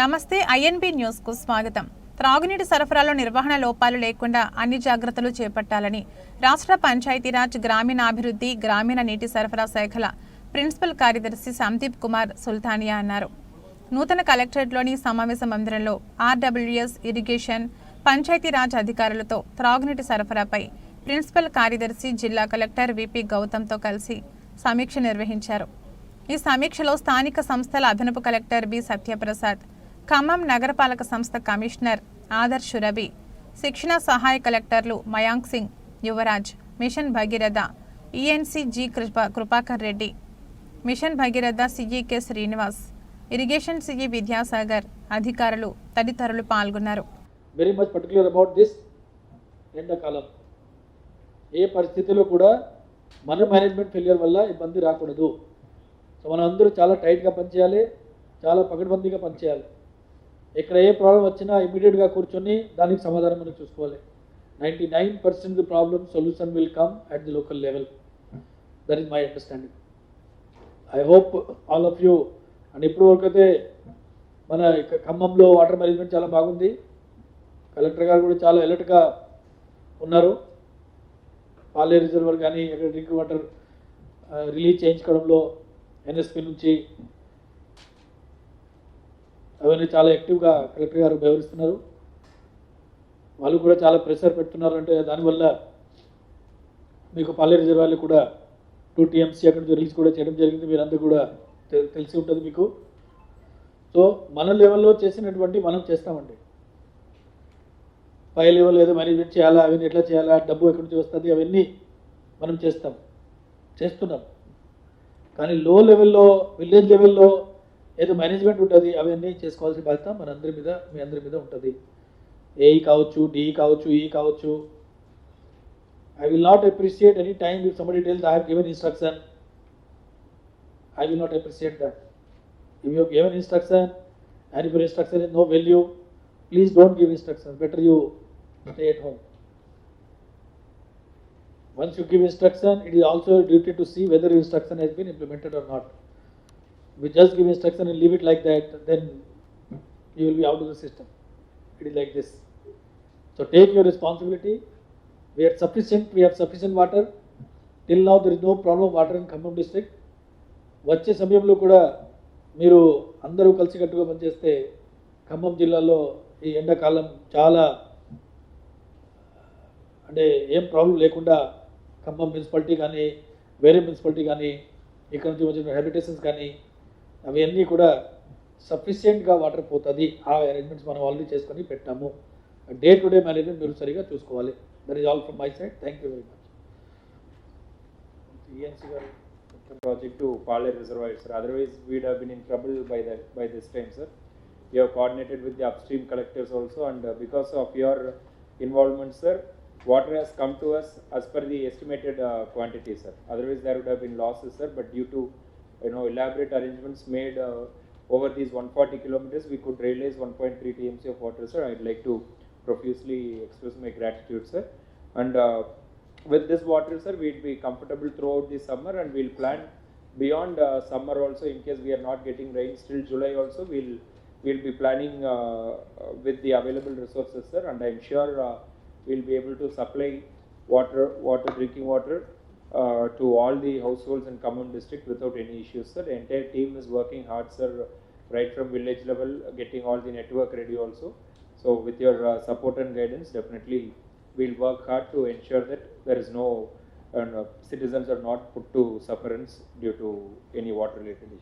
నమస్తే ఐఎన్బి న్యూస్కు స్వాగతం. త్రాగునీటి సరఫరాలో నిర్వహణ లోపాలు లేకుండా అన్ని జాగ్రత్తలు చేపట్టాలని రాష్ట్ర పంచాయతీరాజ్ గ్రామీణాభివృద్ధి గ్రామీణ నీటి సరఫరా శాఖల ప్రిన్సిపల్ కార్యదర్శి సందీప్ కుమార్ సుల్తానియా అన్నారు. నూతన కలెక్టరేట్లోని సమావేశ మందిరంలో ఆర్డబ్ల్యూఎస్ ఇరిగేషన్ పంచాయతీరాజ్ అధికారులతో త్రాగునీటి సరఫరాపై ప్రిన్సిపల్ కార్యదర్శి జిల్లా కలెక్టర్ విపి గౌతమ్తో కలిసి సమీక్ష నిర్వహించారు. ఈ సమీక్షలో స్థానిక సంస్థల అదనపు కలెక్టర్ బి సత్యప్రసాద్ ఖమ్మం నగరపాలక సంస్థ కమిషనర్ ఆదర్శ్ రవి శిక్షణ సహాయ కలెక్టర్లు Mayank Singh Yuvraj mission Bhagiratha ENC G Krupa Krupakar Reddy mission Bhagiratha CE K Srinivas irrigation CE e Vidyasagar అధికారులు తదితరులు పాల్గొన్నారు. Very much particular about this ఎండాకాలం ఏ పరిస్థితిలో కూడా మన మేనేజ్మెంట్ ఫెయిలియర్ వల్ల ఇబ్బంది రాకూడదు. సో మనం అందరూ చాలా టైట్గా పనిచేయాలి చాలా పకడ్బందీగా పనిచేయాలి. ఇక్కడ ఏ ప్రాబ్లం వచ్చినా ఇమీడియట్గా కూర్చొని దానికి సమాధానం మనం చూసుకోవాలి. Ninety nine percent problem solution will come at the local level. That is my understanding. I hope all of you and ఇప్పుడు వరకైతే మన ఖమ్మంలో వాటర్ మేనేజ్మెంట్ చాలా బాగుంది. కలెక్టర్ గారు కూడా చాలా ఎలర్ట్గా ఉన్నారు. పాలే రిజర్వర్ కానీ అక్కడ డ్రింక్ వాటర్ రిలీజ్ చేయించుకోవడంలో ఎన్ఎస్పి నుంచి అవన్నీ చాలా యాక్టివ్గా కలెక్టర్ గారు వ్యవహరిస్తున్నారు. వాళ్ళు కూడా చాలా ప్రెషర్ పెడుతున్నారు. అంటే దానివల్ల మీకు పల్లె రిజర్వాయర్లు కూడా టూ టీఎంసీ అక్కడ నుంచి రిలీజ్ కూడా చేయడం జరిగింది. మీరందరూ కూడా తెలిసి ఉంటుంది మీకు. సో మన లెవెల్లో చేసినటువంటి మనం చేస్తామండి. పై లెవెల్ ఏదో మేనేజ్మెంట్ చేయాలా అవన్నీ ఎట్లా చేయాలా డబ్బు ఎక్కడి నుంచి వస్తుంది అవన్నీ మనం చేస్తాం. చేస్తున్నాం. కానీ లో లెవెల్లో విలేజ్ లెవెల్లో ఏదో మేనేజ్మెంట్ ఉంటుంది అవన్నీ చేసుకోవాల్సిన బాధ్యత మన అందరి మీద మీ అందరి మీద ఉంటుంది ఏఈ కావచ్చు డిఈ కావచ్చు ఈ కావచ్చు I will not appreciate any time if somebody tells I have given instruction I will not appreciate that if you have given instruction and if your instruction is no value please don't give instructions better you stay at home once you give instruction it is also your duty to see whether your instruction has been implemented or not we just give instruction and leave it like that then you will be out of the system it is like this so take your responsibility we are sufficient we have sufficient water till now there is no problem of water in Khammam district వచ్చే సమయంలో కూడా మీరు అందరూ కలిసికట్టుగా పనిచేస్తే ఖమ్మం జిల్లాలో ఈ ఎండాకాలం చాలా అంటే ఏం ప్రాబ్లం లేకుండా ఖమ్మం మున్సిపాలిటీ కానీ వేరే మున్సిపాలిటీ కానీ ఇక్కడ నుంచి వచ్చిన హ్యాబిటేషన్స్ కానీ అవన్నీ కూడా సఫిషియంట్గా వాటర్ పోతుంది. ఆ అరేంజ్మెంట్స్ మనం ఆల్రెడీ చేసుకొని పెట్టాము. డే టు డే మేనేజ్మెంట్ మీరు సరిగా చూసుకోవాలి. That is all from my side thank you very much project పాలే reservoirs otherwise we'd been in trouble by by this time sir you have coordinated with the upstream collectors also and because of your involvement sir water has come to us as per the estimated quantity sir otherwise there would been losses sir but due to you know elaborate arrangements made uh, over these 140 kilometers, we could realize 1.3 TMC of water, sir. I'd like to profusely express my gratitude, sir. And uh, with this water, sir, we'd be comfortable throughout the summer and we'll plan beyond uh, summer also in case we are not getting rain till July also, we'll, we'll be planning uh, uh, with the available resources, sir, and I'm sure uh, we'll be able to supply water, water, drinking water uh, to all the households in Khammam district without any issues, sir. The entire team is working hard, sir, right from village level, getting all the network ready also. So with your uh, support and guidance, definitely we'll work hard to ensure that there is no, uh, citizens are not put to sufferance due to any water related issue.